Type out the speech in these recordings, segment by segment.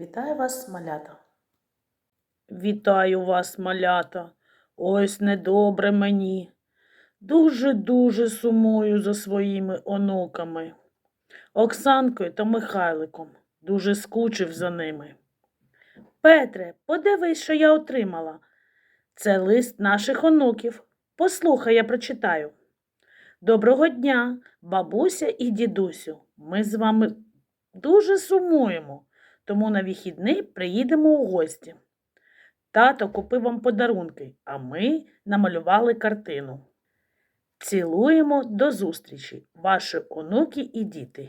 Вітаю вас, малята. Вітаю вас, малята. Ось недобре мені. Дуже-дуже сумую за своїми онуками. Оксанкою та Михайликом. Дуже скучив за ними. Петре, подивись, що я отримала. Це лист наших онуків. Послухай, я прочитаю. Доброго дня, бабуся і дідусю. Ми з вами дуже сумуємо, тому на вихідний приїдемо у гості. Тато купив вам подарунки, а ми намалювали картину. Цілуємо до зустрічі, ваші онуки і діти.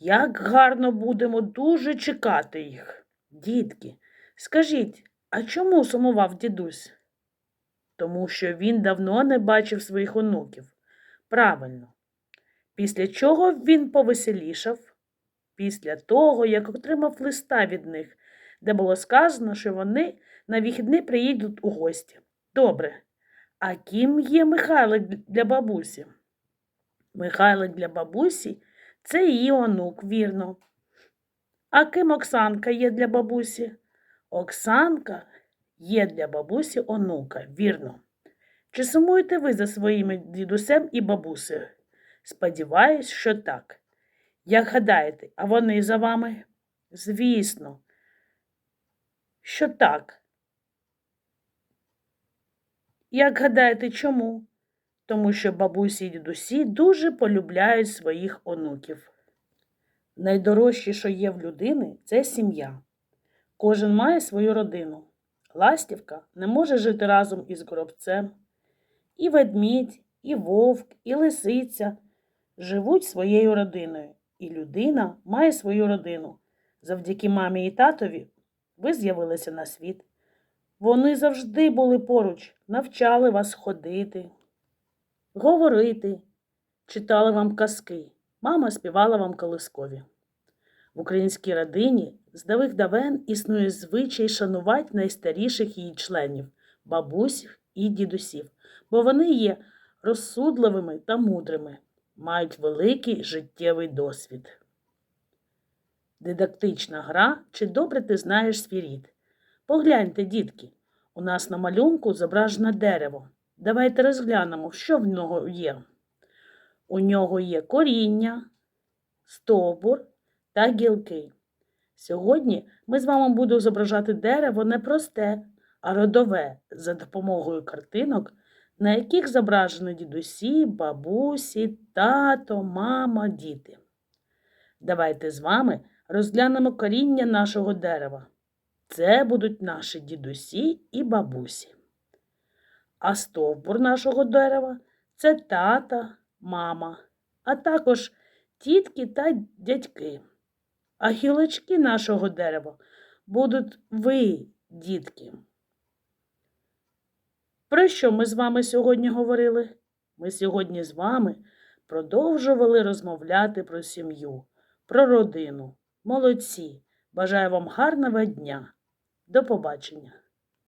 Як гарно будемо дуже чекати їх. Дітки, скажіть, а чому сумував дідусь? Тому що він давно не бачив своїх онуків. Правильно. Після чого він повеселішав? Після того, як отримав листа від них, де було сказано, що вони на вихідні приїдуть у гості. Добре. А ким є Михайлик для бабусі? Михайлик для бабусі це її онук, вірно. А ким Оксанка є для бабусі? Оксанка є для бабусі онука, вірно. Чи сумуєте ви за своїми дідусем і бабусею? Сподіваюсь, що так. Як гадаєте, а вони за вами? Звісно, що так. Як гадаєте, чому? Тому що бабусі і дідусі дуже полюбляють своїх онуків. Найдорожче, що є в людини, це сім'я. Кожен має свою родину. Ластівка не може жити разом із горобцем. І ведмідь, і вовк, і лисиця живуть своєю родиною, і людина має свою родину. Завдяки мамі і татові ви з'явилися на світ. Вони завжди були поруч, навчали вас ходити, говорити, читали вам казки. Мама співала вам колискові. В українській родині з давих давен існує звичай шанувати найстаріших її членів бабусів і дідусів, бо вони є розсудливими та мудрими, мають великий життєвий досвід. Дидактична гра чи добре ти знаєш свій рід. Погляньте, дітки, у нас на малюнку зображено дерево. Давайте розглянемо, що в нього є. У нього є коріння, стовбур та гілки. Сьогодні ми з вами будемо зображати дерево не просте, а родове за допомогою картинок, на яких зображені дідусі, бабусі, тато, мама, діти. Давайте з вами розглянемо коріння нашого дерева. Це будуть наші дідусі і бабусі. А стовбур нашого дерева це тата, мама, а також тітки та дядьки. А гілочки нашого дерева будуть ви, дітки. Про що ми з вами сьогодні говорили? Ми сьогодні з вами продовжували розмовляти про сім'ю, про родину. Молодці! Бажаю вам гарного дня! До побачення!